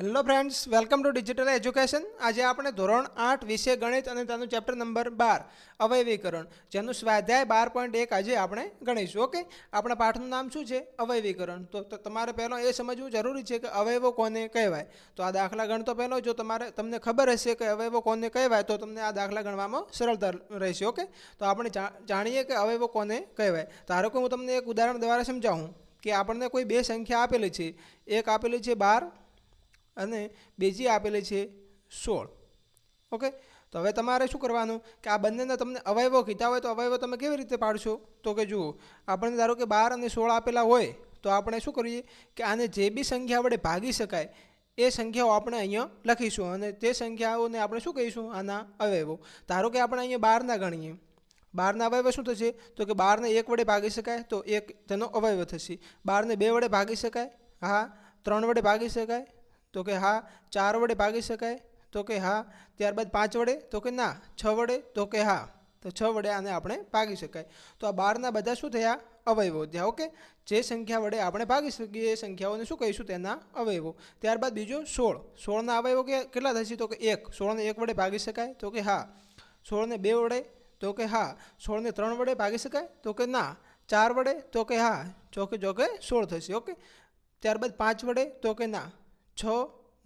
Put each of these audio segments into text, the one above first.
Hello friends welcome to digital education આજે આપણે ધોરણ આઠ વિષય ગણિત અને તેનું ચેપ્ટર નંબર બાર, અવયવીકરણ, જેનું સ્વાધ્યાય બાર પોઈન્ટ એક આજે આપણે ગણીશું ઓકે આપણા પાઠનું નામ શું છે? અવયવીકરણ. તો તમારે પહેલાં એ સમજવું જરૂરી છે કે અવયવો કોને કહેવાય? તો આ દાખલા ગણતો પહેલો, જો તમારે, તમને ખબર હશે કે અવયવો કોને કહેવાય, તો તમને આ દાખલા ગણવામાં સરળતા રહેશે ઓકે તો આપણે જાણીએ કે અવયવો કોને કહેવાય. ધારો કે હું તમને એક ઉદાહરણ દ્વારા સમજાવું કે આપણને કોઈ બે સંખ્યા આપેલી છે. એક આપેલી છે બાર અને બીજી આપેલી છે સોળ. ઓકે? તો હવે તમારે શું કરવાનું? કે આ બંનેના તમને અવયવો કીધા હોય તો અવયવો તમે કેવી રીતે પાડશો? તો કે જુઓ, આપણને ધારો કે બાર અને સોળ આપેલા હોય, તો આપણે શું કરીએ? કે આને જે બી સંખ્યા વડે ભાગી શકાય, એ સંખ્યાઓ આપણે અહીંયા લખીશું અને તે સંખ્યાઓને આપણે શું કહીશું? આના અવયવો. ધારો કે આપણે અહીંયા બારના ગણીએ. બારના અવયવ શું થશે? તો કે બારને એક વડે ભાગી શકાય, તો એક તેનો અવયવ થશે. બારને બે વડે ભાગી શકાય? હા. ત્રણ વડે ભાગી શકાય? તો કે હા ચાર વડે ભાગી શકાય તો કે હા ત્યારબાદ પાંચ વડે તો કે ના છ વડે તો કે હા તો છ વડે આને આપણે ભાગી શકાય તો આ બારના બધા શું થયા અવયવો થયા ઓકે જે સંખ્યા વડે આપણે ભાગી શકીએ એ સંખ્યાઓને શું કહીશું તેના અવયવો ત્યારબાદ બીજું સોળ સોળના અવયવો કે કેટલા થશે તો કે એક સોળને એક વડે ભાગી શકાય તો કે હા સોળને બે વડે તો કે હા સોળને ત્રણ વડે ભાગી શકાય તો કે ના ચાર વડે તો કે હા ચોકે ચોકે સોળ થશે ઓકે ત્યારબાદ પાંચ વડે તો કે ના છ,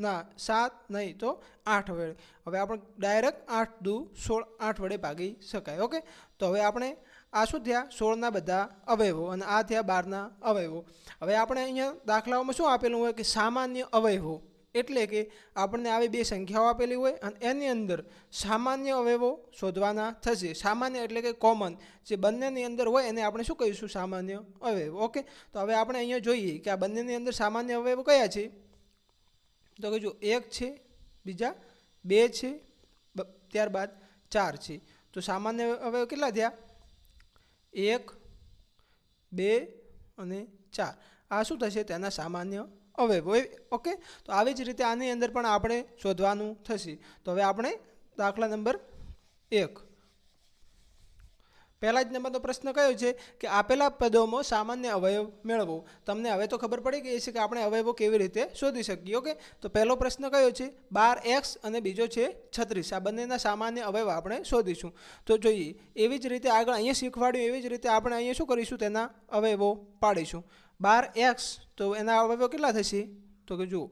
ના, સાત નહીં તો આઠ વડે. હવે આપણે ડાયરેક્ટ આઠ દુ, સોળ, આઠ વડે ભાગી શકાય, ઓકે? તો હવે આપણે આ શું થયા? સોળના બધા અવયવો અને આ થયા બારના અવયવો. હવે આપણે અહીંયા દાખલાઓમાં શું આપેલું હોય કે સામાન્ય અવયવો. એટલે કે આપણને આવી બે સંખ્યાઓ આપેલી હોય અને એની અંદર સામાન્ય અવયવો શોધવાના થશે. સામાન્ય એટલે કે કોમન જે બંનેની અંદર હોય એને આપણે શું કહીશું? સામાન્ય અવયવો, ઓકે? તો હવે આપણે અહીંયા જોઈએ કે આ બંનેની અંદર સામાન્ય અવયવો કયા છે? તો કે જો એક છે, બીજા બે છે ત્યારબાદ ચાર છે. તો સામાન્ય અવયવ કેટલા થયા? એક, બે અને ચાર. આ શું થશે? તેના સામાન્ય અવયવ. ઓકે? તો આવી જ રીતે આની અંદર પણ આપણે શોધવાનું થશે. તો હવે આપણે દાખલા નંબર એક પહેલા જ નંબરનો પ્રશ્ન કયો છે કે આપેલા પદોમાં સામાન્ય અવયવ મેળવો. તમને હવે તો ખબર પડી ગઈ છે કે આપણે અવયવો કેવી રીતે શોધી શકીએ, ઓકે? તો પહેલો પ્રશ્ન કયો છે? બાર એક્સ અને બીજો છે છત્રીસ. આ બંનેના સામાન્ય અવયવ આપણે શોધીશું. તો જોઈએ, એવી જ રીતે આગળ અહીંયા શીખવાડ્યું, એવી જ રીતે આપણે અહીંયા શું કરીશું? તેના અવયવો પાડીશું. બાર એક્સ, તો એના અવયવો કેટલા થશે? તો કે જુઓ,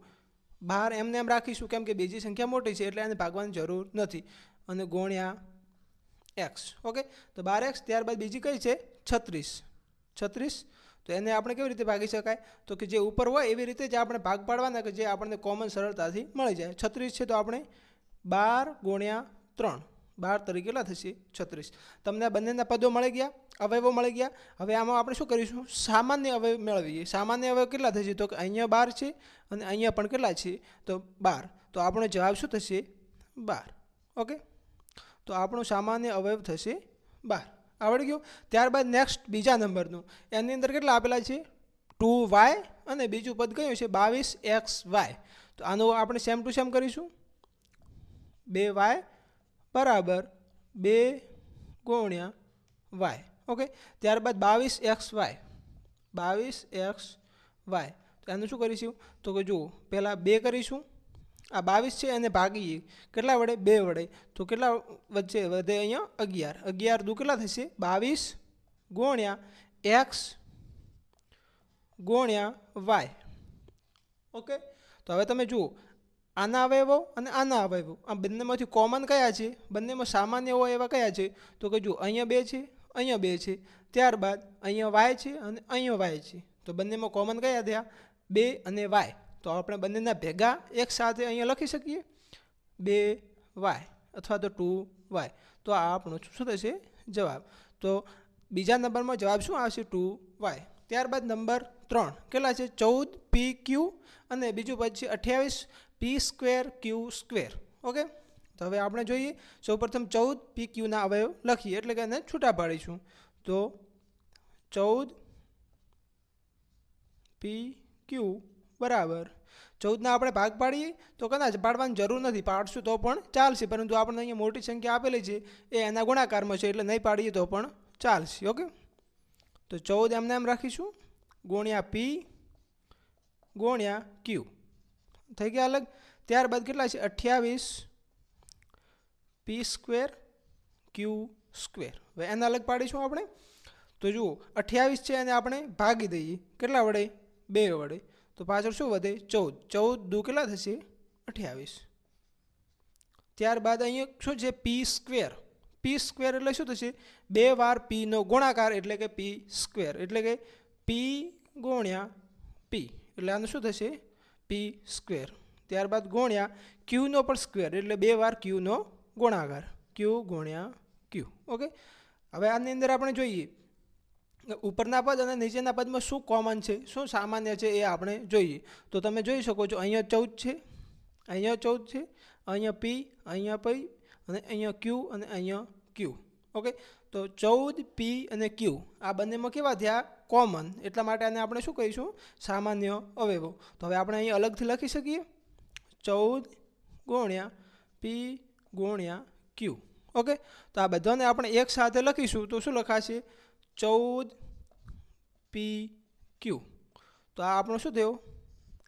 બાર એમને એમ રાખીશું, કેમ કે બીજી સંખ્યા મોટી છે, એટલે એને ભાગવાની જરૂર નથી. અને ગુણ્યા એક્સ ઓકે તો બાર એક્સ ત્યારબાદ બીજી કઈ છે? છત્રીસ. છત્રીસ? તો એને આપણે કેવી રીતે ભાગી શકાય? તો કે જે ઉપર હોય એવી રીતે જ આપણે ભાગ પાડવાના કે જે આપણને કોમન સરળતાથી મળી જાય. છત્રીસ છે તો આપણે બાર ગુણ્યા ત્રણ. બાર તરીકે કેટલા થશે? છત્રીસ. તમને આ બંનેના પદો મળી ગયા, અવયવો મળી ગયા. હવે આમાં આપણે શું કરીશું? સામાન્ય અવયવ મેળવીએ. સામાન્ય અવયવ કેટલા થશે? તો કે અહીંયા બાર છે અને અહીંયા પણ કેટલા છે? તો બાર. તો આપણો જવાબ શું થશે? બાર. ઓકે? તો આપણું સામાન્ય અવયવ થશે બાર. આવડી ગયું? ત્યારબાદ નેક્સ્ટ બીજા નંબરનું. એની અંદર કેટલા આપેલા છે? ટુ વાય અને બીજું પદ કયું છે? બાવીસ એક્સ વાય તો આનું આપણે સેમ ટુ સેમ કરીશું. બે વાય બરાબર બે ગુણ્યા વાય ઓકે ત્યારબાદ બાવીસ એક્સ વાય બાવીસ એક્સ વાય તો એનું શું કરીશું? તો કે જુઓ, પહેલાં બે કરીશું. આ બાવીસ છે એને ભાગીએ કેટલા વડે? બે વડે. તો કેટલા વચ્ચે વધે અહીંયા? અગિયાર. અગિયાર દુ કેટલા થશે? બાવીસ ગુણ્યા એક્સ ગુણ્યા વાય. ઓકે? તો હવે તમે જુઓ. આના અવયવો અને આના અવયવો. આ બંનેમાંથી કોમન કયા છે? બંનેમાં સામાન્ય હોય એવા કયા છે? તો કે જુઓ અહીંયા બે છે, અહીંયા બે છે. ત્યારબાદ અહીંયા વાય છે અને અહીંયા વાય છે. તો બંનેમાં કોમન કયા થયા? બે અને વાય. તો આપણે બંનેના ભેગા એક સાથે અહીંયા લખી શકીએ. બે વાય અથવા તો ટુ વાય. તો આ આપણો શું થશે? જવાબ. તો બીજા નંબરમાં જવાબ શું આવશે? Two Y. ત્યારબાદ નંબર ત્રણ કેટલા છે? ચૌદ પી ક્યુ અને બીજું પદ છે અઠ્યાવીસ P square Q square. Okay? તો હવે આપણે જોઈએ. સૌપ્રથમ ચૌદ પી ક્યુના અવયવ લખીએ એટલે કે એને છૂટા પાડીશું. તો ચૌદ પી ક્યુ બરાબર. ચૌદના આપણે ભાગ પાડીએ, તો કદાચ પાડવાની જરૂર નથી, પાડશું તો પણ ચાલશે, પરંતુ આપણને અહીંયા મોટી સંખ્યા આપેલી છે, એ એના ગુણાકારમાં છે, એટલે નહીં પાડીએ તો પણ ચાલશે, ઓકે? તો ચૌદ એમને એમ રાખીશું. ગુણ્યા પી, ગુણ્યા ક્યુ. થઈ ગયા અલગ. ત્યારબાદ કેટલા છે? અઠ્યાવીસ. P square Q square. હવે એને અલગ પાડીશું આપણે. તો જુઓ, અઠ્યાવીસ છે એને આપણે ભાગી દઈએ. કેટલા વડે? બે વડે. તો પાછળ શું વધે? ચૌદ. ચૌદ દુ કેટલા થશે અઠ્યાવીસ. ત્યારબાદ અહીંયા શું છે? પી સ્ક્વેર. પી સ્ક્વેર એટલે શું થશે? બે વાર પીનો ગુણાકાર એટલે કે પી સ્ક્વેર. એટલે કે પી ગુણ્યા પી. એટલે આનું શું થશે? P square. ત્યારબાદ ગુણ્યા ક્યુનો પણ સ્ક્વેર. એટલે બે વાર ક્યુનો ગુણાકાર. ક્યુ ગુણ્યા ક્યુ. ઓકે? હવે આની અંદર આપણે જોઈએ. ઉપરના પદ અને નીચેના પદમાં શું કોમન છે? શું સામાન્ય છે એ આપણે જોઈએ. તો તમે જોઈ શકો છો, અહીંયા ચૌદ છે, અહીંયા ચૌદ છે, અહીંયા પી અહીંયા પી અને અહીંયા ક્યુ અને અહીંયા ક્યુ. ઓકે? તો ચૌદ, પી અને ક્યુ આ બંનેમાં કેવા થયા? કોમન એટલા માટે આને આપણે શું કહીશું? સામાન્ય અવયવો. તો હવે આપણે અહીં અલગથી લખી શકીએ. ચૌદ ગુણ્યા પી ગુણ્યા ક્યુ. ઓકે? તો આ બધાને આપણે એક સાથે લખીશું તો શું લખાશે? ચૌદ પી ક્યુ. તો આ આપણો શું થયો?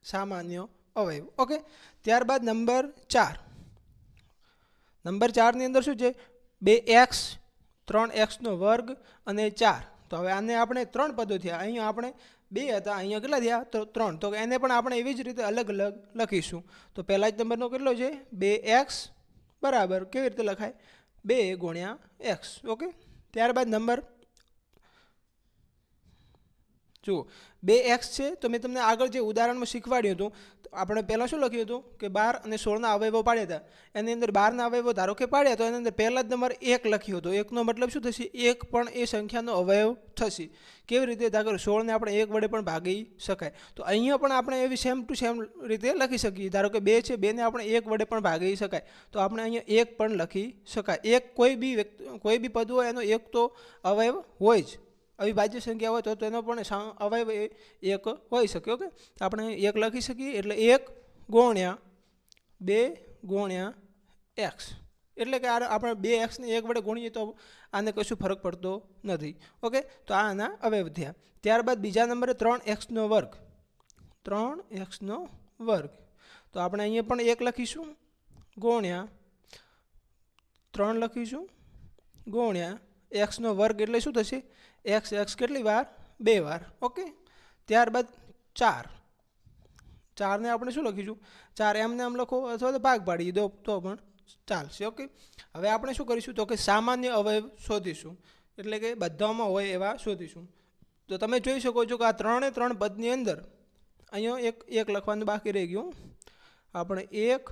સામાન્ય અવયવ. ઓકે? ત્યારબાદ નંબર ચાર. નંબર ચારની અંદર શું છે? બે એક્સ, ત્રણ એક્સનો વર્ગ અને ચાર. તો હવે આને આપણે ત્રણ પદો થયા. અહીંયા આપણે બે હતા, અહીંયા કેટલા થયા? તો ત્રણ. તો એને પણ આપણે એવી જ રીતે અલગ અલગ લખીશું. તો પહેલા જ નંબરનો કેટલો છે? બે એક્સ બરાબર. કેવી રીતે લખાય? બે ગુણ્યા એક્સ. ઓકે? ત્યારબાદ નંબર જુઓ, બે એક્સ છે, તો મેં તમને આગળ જે ઉદાહરણમાં શીખવાડ્યું હતું આપણે પહેલાં શું લખ્યું હતું? કે બાર અને સોળના અવયવો પાડ્યા હતા. એની અંદર બારના અવયવો ધારો કે પાડ્યા, તો એની અંદર પહેલાં જ નંબર એક લખ્યો હતો. એકનો મતલબ શું થશે? એક પણ એ સંખ્યાનો અવયવ થશે. કેવી રીતે? ધારો સોળને આપણે એક વડે પણ ભાગી શકાય. તો અહીંયા પણ આપણે એવી સેમ ટુ સેમ રીતે લખી શકીએ. ધારો કે બે છે, બેને આપણે એક વડે પણ ભાગી શકાય. તો આપણે અહીંયા એક પણ લખી શકાય. એક કોઈ બી વ્યક્તિ, કોઈ બી પદ હોય, એનો એક તો અવયવ હોય જ. અવિભાજ્ય સંખ્યા હોય તો તેનો પણ અવયવ એક હોઈ શકે, ઓકે? આપણે એક લખી શકીએ, એટલે એક ગુણ્યા બે ગુણ્યા એક્સ. એટલે કે આ આપણે બે એક્સને એક વડે ગુણીએ તો આને કશું ફરક પડતો નથી, ઓકે? તો આ આના અવયવ થયા. ત્યારબાદ બીજા નંબરે ત્રણ એક્સનો વર્ગ. ત્રણ એક્સનો વર્ગ. તો આપણે અહીંયા પણ એક લખીશું. ગુણ્યા ત્રણ લખીશું. ગુણ્યા એક્સનો વર્ગ એટલે શું થશે? એક્સ એક્સ કેટલી વાર? બે વાર. ઓકે ત્યારબાદ ચાર. ચારને આપણે શું લખીશું? ચાર એમને આમ લખો અથવા તો ભાગ પાડી દો તો પણ ચાલશે. ઓકે હવે આપણે શું કરીશું? તો કે સામાન્ય અવયવ શોધીશું. એટલે કે બધામાં હોય એવા શોધીશું. તો તમે જોઈ શકો છો કે આ ત્રણે ત્રણ પદની અંદર અહીંયા એક એક લખવાનું બાકી રહી ગયું. આપણે એક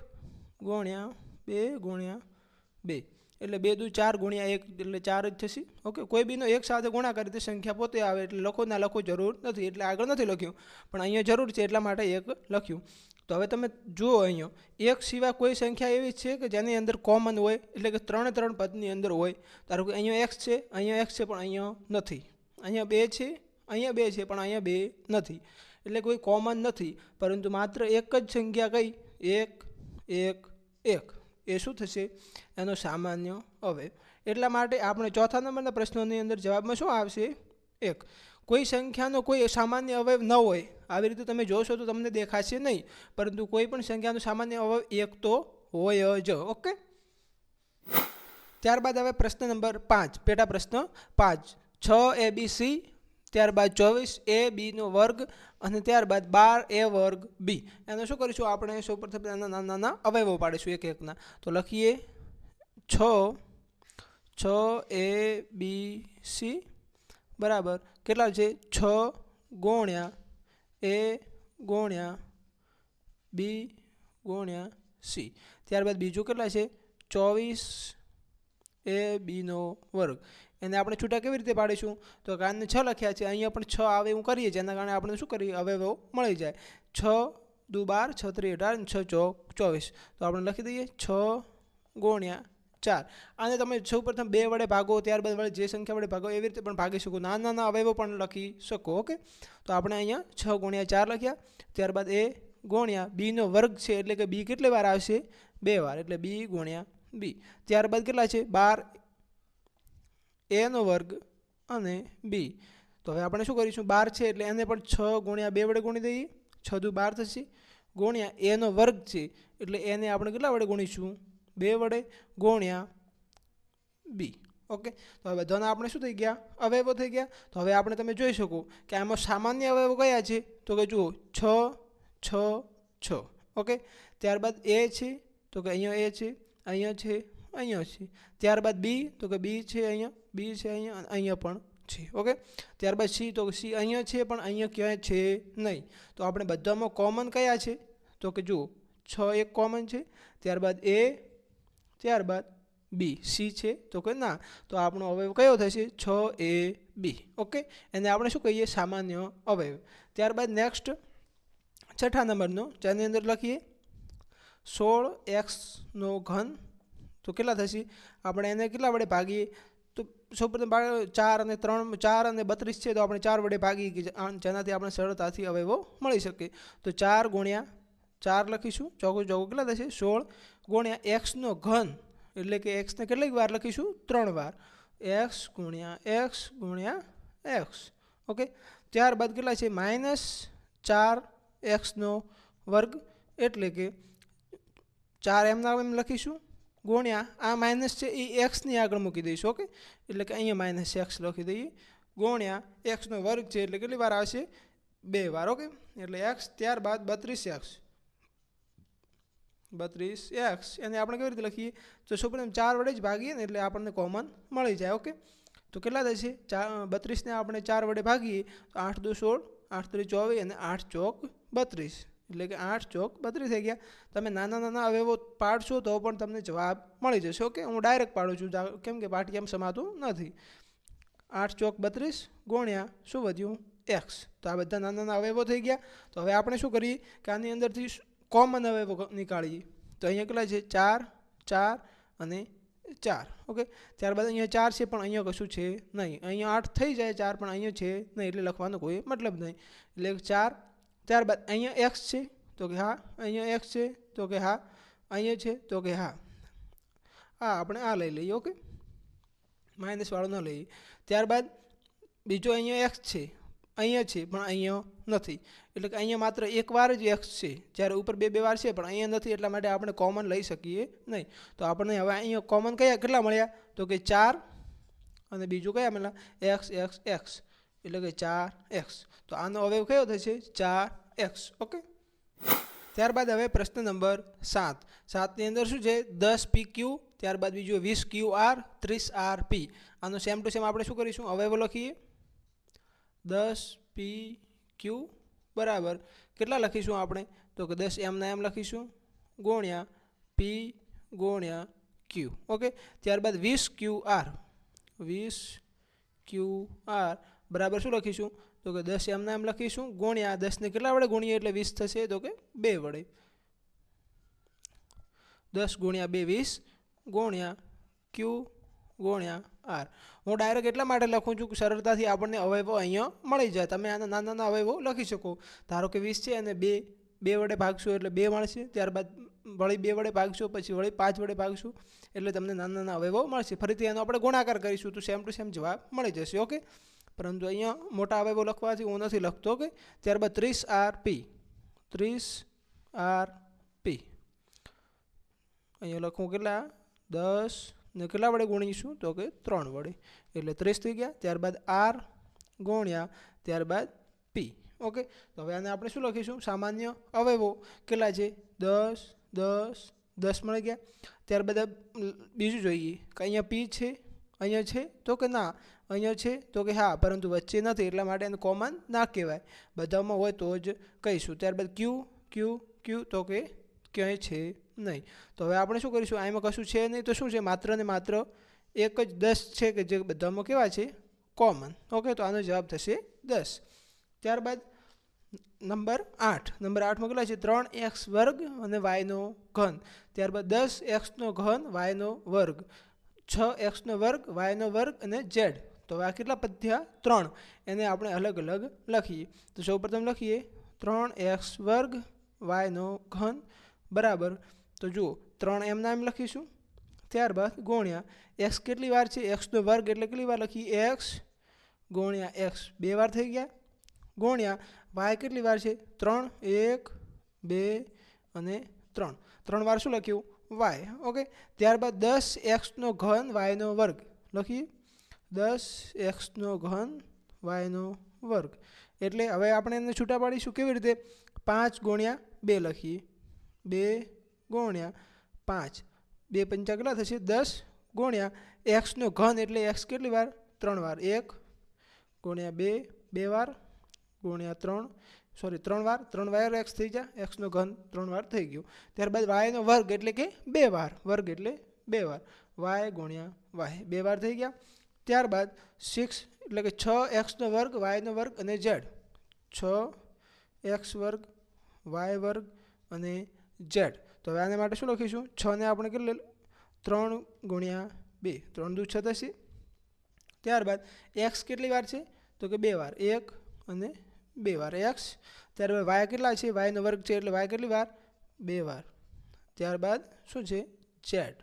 ગુણ્યા બે ગુણ્યા બે. એટલે બે દુ ચાર ગુણ્યા એક, એટલે ચાર જ થશે. ઓકે કોઈ બીનો એક સાથે ગુણાકાર તે સંખ્યા પોતે આવે, એટલે લખો ના લખો જરૂર નથી, એટલે આગળ નથી લખ્યું. પણ અહીંયા જરૂર છે એટલા માટે એક લખ્યું. તો હવે તમે જુઓ અહીંયા, એક સિવાય કોઈ સંખ્યા એવી છે કે જેની અંદર કોમન હોય, એટલે કે ત્રણે ત્રણ પદની અંદર હોય. ધારો કે અહીંયા એક્સ છે, અહીંયા એક્સ છે, પણ અહીંયા નથી. અહીંયા બે છે, અહીંયા બે છે, પણ અહીંયા બે નથી. એટલે કોઈ કોમન નથી, પરંતુ માત્ર એક જ સંખ્યા કઈ? એક એક એક. એ શું થશે? એનો સામાન્ય અવયવ એટલા માટે આપણે ચોથા નંબરના પ્રશ્નોની અંદર જવાબમાં શું આવશે? એક, કોઈ સંખ્યાનો કોઈ સામાન્ય અવયવ ન હોય. આવી રીતે તમે જોશો તો તમને દેખાશે નહીં. પરંતુ કોઈ પણ સંખ્યાનો સામાન્ય અવયવ એક તો હોય જ. ઓકે? ત્યારબાદ હવે પ્રશ્ન નંબર પાંચ, પેટા પ્રશ્ન પાંચ. છ, એ, બી, સી ત્યારબાદ ચોવીસ એ બીનો વર્ગ અને ત્યારબાદ બાર એ વર્ગ બી. એનો શું કરીશું? આપણે સૌપ્રથમ નાના નાના નાના અવયવો પાડીશું એક એકના. તો લખીએ છ છ એ, બી, સી. બરાબર. કેટલા છે? છ ગુણ્યા એ ગુણ્યા બી ગુણ્યા સી. ત્યારબાદ બીજું કેટલા છે? ચોવીસ એ બીનો વર્ગ. એને આપણે છૂટા કેવી રીતે પાડીશું? તો કારણે છ લખ્યા છે, અહીંયા પણ છ આવે એવું કરીએ જેના કારણે આપણે શું કરીએ? અવયવો મળી જાય. છ દુ બાર છ ત્રી અઢાર છ ચોક ચોવીસ. તો આપણે લખી દઈએ, છ ગુણ્યા ચાર. આને તમે સૌ પ્રથમ બે વડે ભાગો, ત્યારબાદ વડે જે સંખ્યા વડે ભાગો, એવી રીતે પણ ભાગી શકો. નાના નાના અવયવો પણ લખી શકો, ઓકે? તો આપણે અહીંયા છ ગુણ્યા ચાર લખ્યા. ત્યારબાદ એ ગુણ્યા બીનો વર્ગ છે, એટલે કે બી કેટલી વાર આવશે? બે વાર, એટલે બી ગુણ્યા બી. ત્યારબાદ કેટલા છે? બાર એનો વર્ગ અને બી. તો હવે આપણે શું કરીશું? બાર છે એટલે એને પણ છ ગુણ્યા બે વડે ગુણી દઈએ. છ દુ બાર થશે. ગુણ્યા એનો વર્ગ છે એટલે એને આપણે કેટલા વડે ગુણીશું? બે વડે ગુણ્યા બી. ઓકે? તો હવે બધાના આપણે શું થઈ ગયા? અવયવો થઈ ગયા. તો હવે આપણે તમે જોઈ શકો કે આમાં સામાન્ય અવયવો કયા છે? તો કે જુઓ, છ છ છ. ઓકે? ત્યારબાદ એ છે. તો કે અહીંયા એ છે, અહીંયા છે અહીંયા છે. ત્યારબાદ બી, તો કે બી છે અહીંયા, બી છે અહીંયા અહીંયા પણ છે, ઓકે? ત્યારબાદ સી, તો સી અહીંયા છે, પણ અહીંયા ક્યાંય છે નહીં. તો આપણે બધામાં કોમન કયા છે? તો કે જુઓ, છ એક કોમન છે, ત્યારબાદ એ, ત્યારબાદ બી, સી છે, તો કે ના. તો આપણો અવયવ કયો થશે? છ, એ, બી, ઓકે? એને આપણે શું કહીએ? સામાન્ય અવયવ. ત્યારબાદ નેક્સ્ટ છઠ્ઠા નંબરનો, જેની અંદર લખીએ, સોળ એક્સનો ઘન તો કેટલા થશે? આપણે એને કેટલા વડે ભાગીએ? તો સૌપ્રથમ ચાર અને ત્રણ, ચાર અને બત્રીસ છે, તો આપણે ચાર વડે ભાગી કે જેનાથી આપણે સરળતાથી અવયવો મળી શકે. તો ચાર ગુણ્યા ચાર લખીશું. ચોખ્ખું ચોખ્ખું કેટલા થશે? સોળ ગુણ્યા એક્સનો ઘન, એટલે કે એક્સને કેટલીક વાર લખીશું? ત્રણ વાર. એક્સ ગુણ્યા એક્સ ગુણ્યા એક્સ. ઓકે? ત્યારબાદ કેટલા છે? માઇનસ ચાર એક્સનો વર્ગ, એટલે કે ચાર એમના એમ લખીશું. ગુણ્યા, આ માઇનસ છે એ એક્સની આગળ મૂકી દઈશું ઓકે એટલે કે અહીંયા માઇનસ એક્સ લખી દઈએ. ગુણ્યા એક્સનો વર્ગ છે એટલે કેટલી વાર આવશે? બે વાર ઓકે એટલે એક્સ ત્યારબાદ બત્રીસ એક્સ બત્રીસ એક્સ એને આપણે કેવી રીતે લખીએ? તો સૌપ્રથમ ચાર વડે જ ભાગીએ ને એટલે આપણને કોમન મળી જાય ઓકે તો કેટલા થશે? ચાર બત્રીસને આપણે ચાર વડે ભાગીએ, તો આઠ દો સોળ, આઠ ત્રીસ ચોવીસ અને આઠ ચોક બત્રીસ. એટલે કે આઠ ચોક બત્રીસ થઈ ગયા. તમે નાના નાના અવયવો પાડશો તો પણ તમને જવાબ મળી જશે. ઓકે, હું ડાયરેક્ટ પાડું છું. કેમ કે પાટિયામ સમાતું નથી. આઠ ચોક બત્રીસ, ગુણ્યા શું વધ્યું? એક્સ તો આ બધા નાના નાના અવયવો થઈ ગયા. તો હવે આપણે શું કરીએ કે આની અંદરથી કોમન અવયવો નીકાળીએ. તો અહીંયા કેટલા છે? ચાર ચાર અને ચાર. ઓકે, ત્યારબાદ અહીંયા ચાર છે પણ અહીંયા કશું છે નહીં. અહીંયા આઠ થઈ જાય, ચાર પણ અહીંયા છે નહીં. એટલે લખવાનો કોઈ મતલબ નહીં. એટલે ચાર ત્યારબાદ અહીંયા એક્સ છે, તો કે હા. અહીંયા એક્સ છે, તો કે હા. અહીંયા છે, તો કે હા. હા આપણે આ લઈ લઈએ, ઓકે? માઇનસવાળો ન લઈએ. ત્યારબાદ બીજો અહીંયા એક્સ છે. અહીંયા છે, પણ અહીંયા નથી. એટલે કે અહીંયા માત્ર એક વાર જ એક્સ છે. જ્યારે ઉપર બે બે વાર છે, પણ અહીંયા નથી, એટલા માટે આપણે કોમન લઈ શકીએ નહીં. તો આપણને હવે અહીંયા કોમન કયા, કેટલા મળ્યા? તો કે ચાર અને બીજું કયા મળ્યા? એક્સ એક્સ એક્સ એટલે કે ચાર એક્સ તો આનો અવયવ કયો થશે? ચાર એક્સ. ઓકે? ત્યારબાદ હવે પ્રશ્ન નંબર સાત. સાતની અંદર શું છે? દસ પી ક્યુ, ત્યારબાદ બીજું વીસ ક્યુ આર, ત્રીસ આર પી. આનો સેમ ટુ સેમ આપણે શું કરીશું? અવયવો લખીએ. દસ પી ક્યુ બરાબર. કેટલા લખીશું આપણે? તો કે દસ એમના એમ લખીશું. ગુણ્યા પી ગુણ્યા ક્યુ. ઓકે? ત્યારબાદ વીસ ક્યુ આર. વીસ ક્યુ આર. બરાબર શું લખીશું? તો કે દસ એમના એમ લખીશું, ગુણ્યા દસને કેટલા વડે ગુણીએ એટલે વીસ થશે? તો કે બે વડે. દસ ગુણ્યા બે વીસ, ગુણ્યા ક્યુ, ગુણ્યા આર. હું ડાયરેક્ટ એટલા માટે લખું છું કે સરળતાથી આપણને અવયવો અહીંયા મળી જાય. તમે આના નાના નાના અવયવો લખી શકો. ધારો કે વીસ છે અને બે બે વડે ભાગશો એટલે બે મળશે. ત્યારબાદ વળી બે વડે ભાગશો, પછી વળી પાંચ વડે ભાગશું એટલે તમને નાના નાના અવયવો મળશે. ફરીથી એનો આપણે ગુણાકાર કરીશું તો સેમ ટુ સેમ જવાબ મળી જશે. ઓકે પરંતુ અહીંયા મોટા અવયવો લખવાથી હું નથી લખતો કે ત્યારબાદ ત્રીસ આર પી. ત્રીસ આર પી. અહીંયા લખું કેટલા? દસ. ને કેટલા વડે ગુણીશું? તો કે ત્રણ વડે. એટલે ત્રીસ થઈ ગયા. ત્યારબાદ આર ગુણ્યા ત્યારબાદ પી. ઓકે? તો હવે આને આપણે શું લખીશું? સામાન્ય અવયવો. કેટલા છે? દસ દસ દસ મળી ગયા. ત્યારબાદ બીજું જોઈએ કે અહીંયા પી છે. અહીંયા છે તો કે ના? અહીંયા છે તો કે હા, પરંતુ વચ્ચે નથી, એટલા માટે એને કોમન ના કહેવાય. બધામાં હોય તો જ કહીશું. ત્યારબાદ ક્યુ ક્યુ ક્યુ તો કે ક્યાંય છે નહીં. તો હવે આપણે શું કરીશું? આમાં કશું છે નહીં તો શું છે? માત્ર ને માત્ર એક જ દસ છે કે જે બધામાં કેવા છે? કોમન ઓકે તો આનો જવાબ થશે દસ. ત્યારબાદ નંબર આઠ. નંબર આઠમાં કેટલા છે? ત્રણ એક્સ વર્ગ અને વાયનો ઘન. ત્યારબાદ દસ એક્સનો ઘન, વાયનો વર્ગ. છ એક્સનો વર્ગ, વાયનો વર્ગ અને ઝેડ. તો હવે આ કેટલા પદ ત્રણ. એને આપણે અલગ અલગ લખીએ. તો સૌપ્રથમ લખીએ. ત્રણ એક્સ વર્ગ, વાયનો ઘન બરાબર. તો જુઓ, ત્રણ એમ લખીશું. ત્યારબાદ ગુણ્યા. એક્સ કેટલી વાર છે? એક્સનો વર્ગ એટલે કેટલી વાર લખીએ? એક્સ ગુણ્યા એક્સ. બે વાર થઈ ગયા. ગુણ્યા. વાય કેટલી વાર છે? ત્રણ. એક, બે અને ત્રણ. ત્રણ વાર શું લખ્યું? વાય ઓકે ત્યારબાદ દસ એક્સનો ઘન વાયનો વર્ગ. લખીએ. દસ એક્સનો ઘન વાયનો વર્ગ. એટલે હવે આપણે એને છૂટા પાડીશું કેવી રીતે? પાંચ ગુણ્યા બે લખીએ. બે ગુણ્યા પાંચ. બે પંચા કેટલા થશે? દસ ગુણ્યા એક્સનો ઘન એટલે એક્સ કેટલી વાર? ત્રણ વાર. એક ગુણ્યા બે બે વાર. ગુણ્યા ત્રણ. સોરી, ત્રણ વાર ત્રણ વાર એક્સ થઈ જાય એક્સનો ઘન ત્રણ વાર થઈ ગયો. ત્યારબાદ વાયનો વર્ગ એટલે કે બે વાર, વર્ગ એટલે બે વાર. વાય ગુણ્યા વાય બે વાર થઈ ગયા. ત્યારબાદ સિક્સ એટલે કે છ એક્સનો વર્ગ વાયનો વર્ગ અને ઝેડ છ એક્સ વર્ગ વાય વર્ગ અને ઝેડ તો હવે આના માટે શું લખીશું? છને આપણે કેટલે ત્રણ ગુણ્યા બે. ત્રણ દુ છ થશે. ત્યારબાદ એક્સ કેટલી વાર છે? તો કે બે વાર. એક અને બે વાર. એક્સ ત્યારબાદ વાય કેટલા છે? વાયનો વર્ગ છે એટલે વાય કેટલી વાર? બે વાર. ત્યારબાદ શું છે? ઝેડ.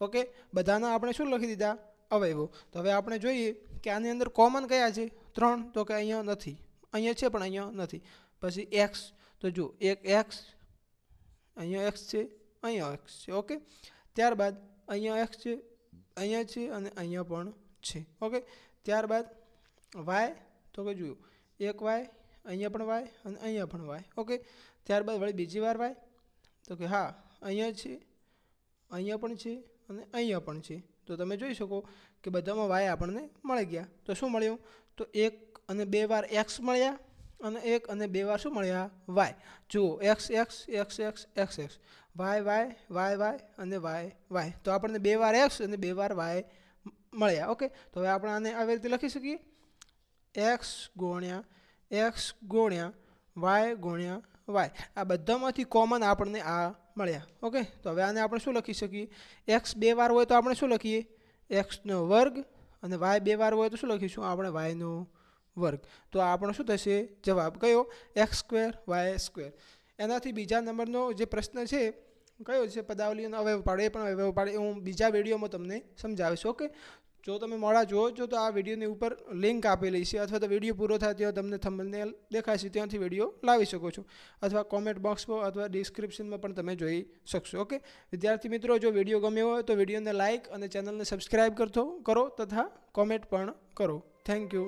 ઓકે? બધાના આપણે શું લખી દીધા? અવયવો. તો હવે આપણે જોઈએ કે આની અંદર કોમન કયા છે? ત્રણ. તો કે અહીંયા નથી. અહીંયા છે પણ અહીંયા નથી. પછી એક્સ તો જુઓ, એક એક્સ અહીંયા એક્સ છે, અહીંયા એક્સ છે. ઓકે? ત્યારબાદ અહીંયા એક્સ છે, અહીંયા છે અને અહીંયા પણ છે. ઓકે? ત્યારબાદ વાય, તો કે જોયું એક વાય અહીંયા પણ વાય અને અહીંયા પણ વાય. ઓકે ત્યારબાદ વળી બીજી વાર વાય. તો કે હા, અહીંયા છે, અહીંયા પણ છે અને અહીંયા પણ છે. તો તમે જોઈ શકો કે બધામાં વાય આપણને મળી ગયા. તો શું મળ્યું? તો એક અને બે વાર એક્સ મળ્યા અને એક અને બે વાર શું મળ્યા? વાય. જુઓ X X X X X X Y Y Y Y અને વાય વાય. તો આપણને બે વાર એક્સ અને બે વાર વાય મળ્યા. ઓકે તો હવે આપણે આને આવી રીતે લખી શકીએ. એક્સ ગુણ્યા એક્સ ગુણ્યા વાય ગુણ્યા વાય. આ બધામાંથી કોમન આપણને આ મળ્યા. ઓકે? તો હવે આને આપણે શું લખી શકીએ? એક્સ બે વાર હોય તો આપણે શું લખીએ? એક્સનો વર્ગ અને વાય બે વાર હોય તો શું લખીશું? આપણે વાયનો વર્ગ. તો આપણો શું થશે? જવાબ કયો? X square, Y square. એનાથી બીજા નંબરનો જે પ્રશ્ન છે, કયો છે? પદાવલીનો અવયવ પાડે. એ પણ અવયવ પાડે. હું બીજા વિડીયોમાં તમને સમજાવીશ. ઓકે? જો તમે મોડા જુઓ છો તો આ વિડીયોની ઉપર લિંક આપેલી છે અથવા તો વીડિયો પૂરો થાય ત્યાં તમને થંબનેલ દેખાશે ત્યાંથી વીડિયો લાવી શકો છો અથવા કોમેન્ટ બોક્સમાં અથવા ડિસ્ક્રિપ્શનમાં પણ તમે જોઈ શકશો ઓકે વિદ્યાર્થી મિત્રો, જો વીડિયો ગમ્યો હોય તો વિડીયોને લાઇક અને ચેનલને સબસ્ક્રાઈબ કરતો, કરો તથા કોમેન્ટ પણ કરો. Thank you